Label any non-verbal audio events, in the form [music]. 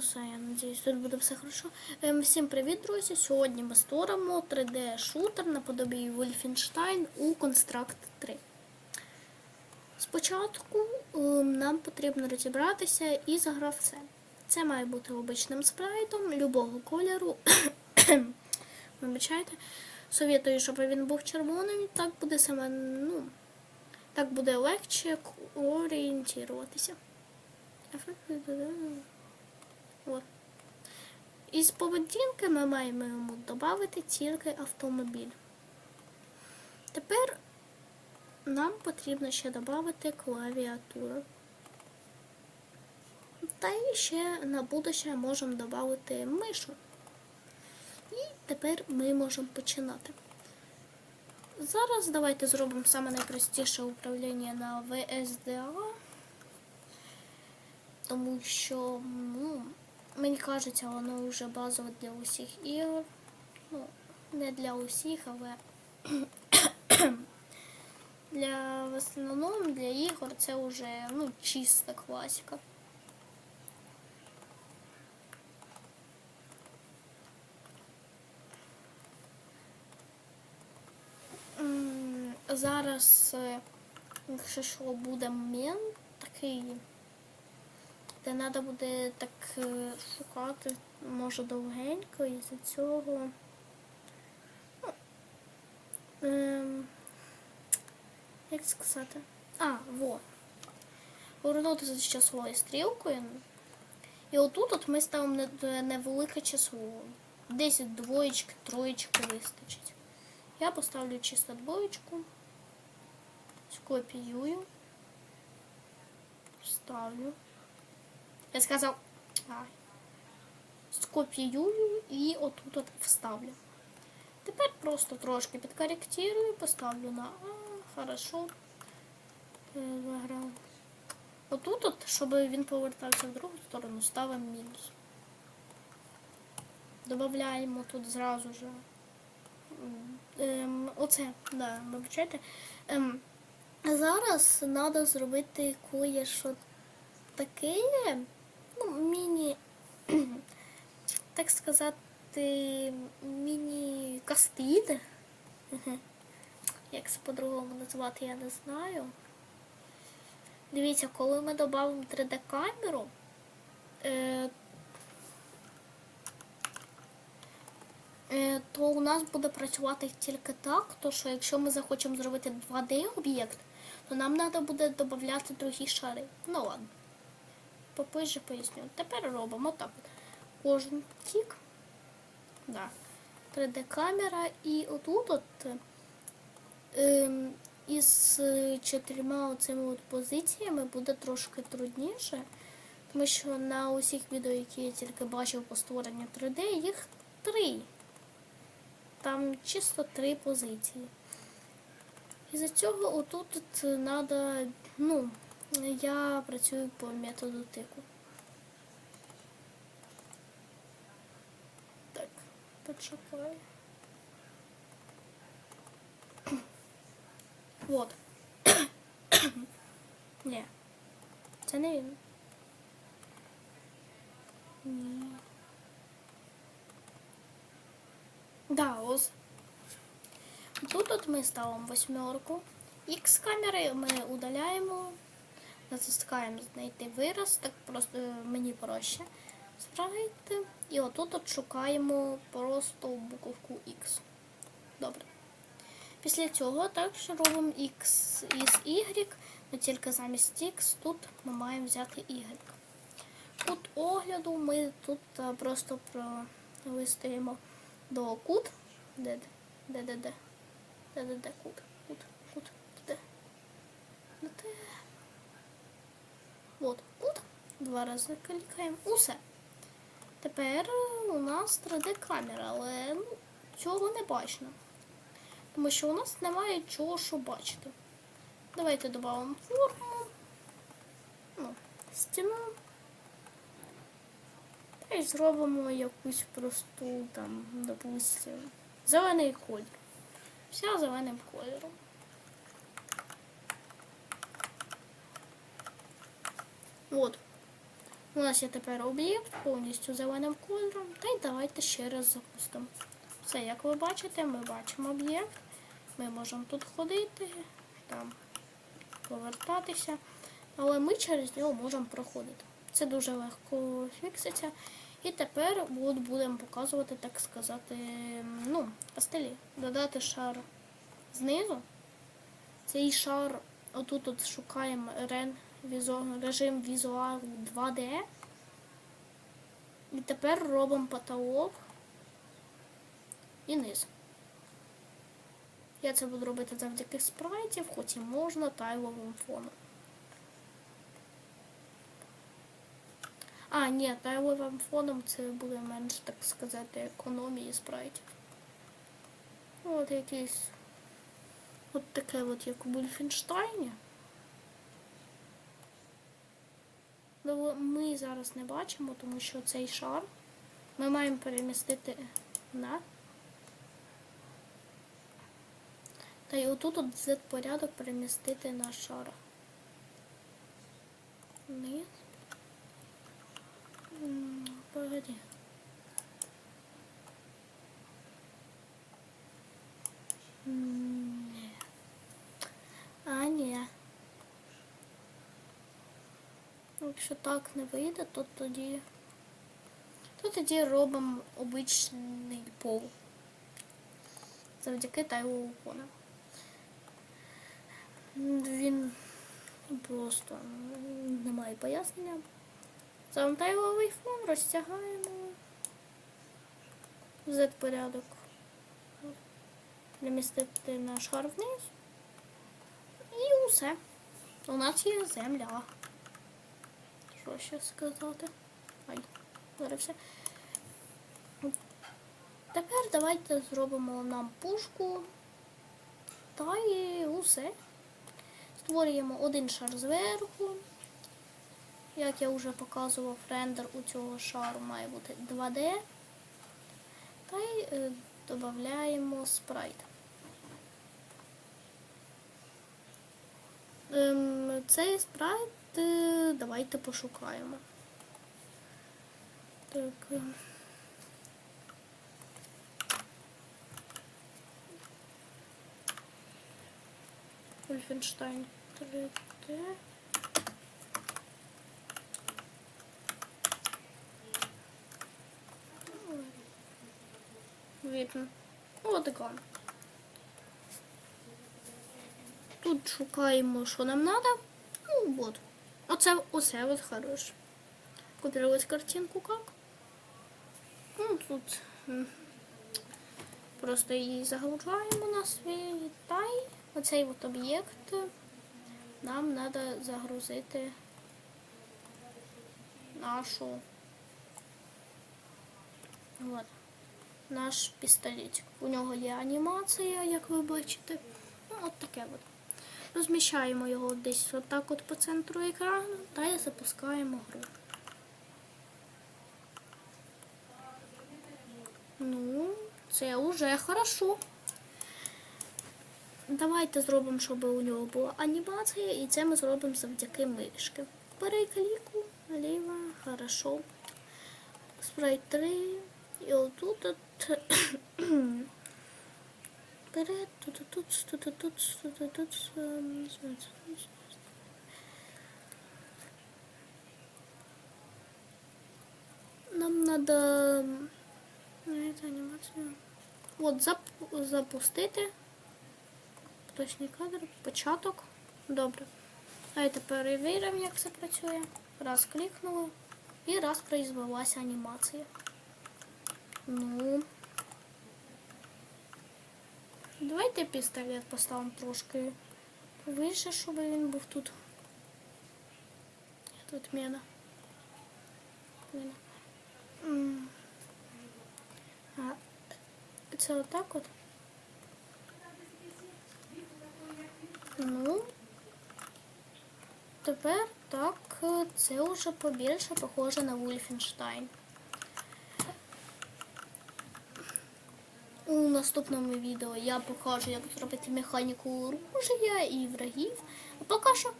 все, я надіюсь, тут буде все хорошо. Всім привіт, друзі! Сьогодні ми створимо 3D-шутер наподобі Wolfenstein у Construct 3. Спочатку нам потрібно розібратися із гравцем. Це має бути обичним спрайтом любого кольору. [coughs] Вибачайте. Совітую, щоб він був червоним, так буде саме, ну, так буде легше орієнтуватися. От. Із поведінки ми маємо йому додати тільки автомобіль. Тепер нам потрібно ще додати клавіатуру. Та і ще на будущее можемо додати мишу. І тепер ми можемо починати. Зараз давайте зробимо саме найпростіше управління на VSDA тому що, ну, мені кажеться, воно вже базове для усіх ігор. Ну, не для усіх, але [clears throat] для в основному для ігор це вже ну, чиста класика. Зараз, е, якщо що, буде момент такий де треба буде так е, шукати, може довгенько, і за цього. Ну, ем, як сказати? А, во. Повернутися з часовою стрілкою. І отут от ми ставимо невелике число. Десь двоєчки, троєчки вистачить. Я поставлю чисто двоєчку. Скопіюю. Ставлю. Я сказав, скопіюю і отут от вставлю. Тепер просто трошки підкоректирую, поставлю на А, хорошо. Е, Заграв. Отут, от, щоб він повертався в другу сторону, ставимо мінус. Добавляємо тут зразу же. Ем, оце, да, вибачайте. Ем, зараз треба зробити кое-що таке, ну, міні, [clears throat] так сказати, міні-кастид. Як це по-другому назвати, я не знаю. Дивіться, коли ми додамо 3D-камеру, е, е, то у нас буде працювати тільки так, то що якщо ми захочемо зробити 2D-об'єкт, то нам треба буде додати другі шари. Ну ладно попозже поясню. Тепер робимо так. Кожен тік. Да. 3D-камера і отут от е, із чотирма оцими от позиціями буде трошки трудніше, тому що на усіх відео, які я тільки бачив по створенню 3D, їх три. Там чисто три позиції. І за цього отут треба, ну, я працюю по методу тику. Так, почекай. Вот. Ні. Це не він. Ні. Да, ось. Тут от ми ставимо восьмерку. X камери ми удаляємо натискаємо знайти вираз, так просто е, мені проще справити. І отут от шукаємо просто буковку X. Добре. Після цього також робимо X із Y, але тільки замість X тут ми маємо взяти Y. Кут огляду ми тут е, просто вистоїмо до кут. Де де де де де де де кут? Кут, кут, де де От, от. Два рази клікаємо. Усе. Тепер у нас 3D-камера, але ну, цього не бачно. Тому що у нас немає чого що бачити. Давайте додамо форму, ну, стіну. Та й зробимо якусь просту, там, допустимо, зелений колір. Вся зеленим кольором. От. У нас є тепер об'єкт повністю зеленим кольором. Та й давайте ще раз запустимо. Все, як ви бачите, ми бачимо об'єкт. Ми можемо тут ходити, там повертатися, але ми через нього можемо проходити. Це дуже легко фікситься. І тепер от будемо показувати, так сказати, ну, пастелі. Додати шар знизу. Цей шар, отут от шукаємо рен, режим візуалу 2D. І тепер робимо потолок і низ. Я це буду робити завдяки спрайтів, хоч і можна тайловим фоном. А, ні, тайловим фоном це буде менш, так сказати, економії спрайтів. От якийсь. От таке от, як у Бульфенштайні. Ну, ми зараз не бачимо, тому що цей шар ми маємо перемістити на. Та й отут от Z-порядок перемістити на шар. Низ. Погоди. М, ні. А, ні. Якщо так не вийде, то тоді. То тоді робимо обичний пол. Завдяки тайлову фону. Він просто немає пояснення. Сам тайловий фон розтягаємо Z-порядок. Перемістити на шар вниз. І усе. У нас є земля. Що ще сказати? Ай, все. Тепер давайте зробимо нам пушку. Та і усе. Створюємо один шар зверху. Як я вже показував, рендер у цього шару має бути 2D. Та й е, додаємо спрайт. Ем, цей спрайт давайте пошукаємо. Так. Wolfenstein 3D. Видно. От екран. Тут шукаємо, що нам треба. Ну, от. Оце, оце от хороше. Купировать картинку как? Ну, тут просто її загружаємо на свій тай. Оцей от об'єкт нам треба загрузити нашу от, наш пістолетик. У нього є анімація, як ви бачите. Ну, от таке от. Розміщаємо його десь отак от по центру екрану та й запускаємо гру. Ну, це вже хорошо. Давайте зробимо, щоб у нього була анімація, і це ми зробимо завдяки мишки. Перекліку, наліво, хорошо. Спрайт 3. І отут от. Вперед, тут, тут, тут, тут, тут, тут, тут, ем, Нам надо ну, это анімацію. От зап... запустити. Точний кадр, початок. Добре. Давайте перевіримо, як це працює. Раз клікнули. І раз произвелася анімація. Ну. Давайте пістолет поставимо трошки вище, щоб він був тут. Тут міна. А, це отак от. Ну, тепер так, це вже побільше похоже на Wolfenstein. У наступному відео я покажу, як зробити механіку оружия і врагів. А поки що!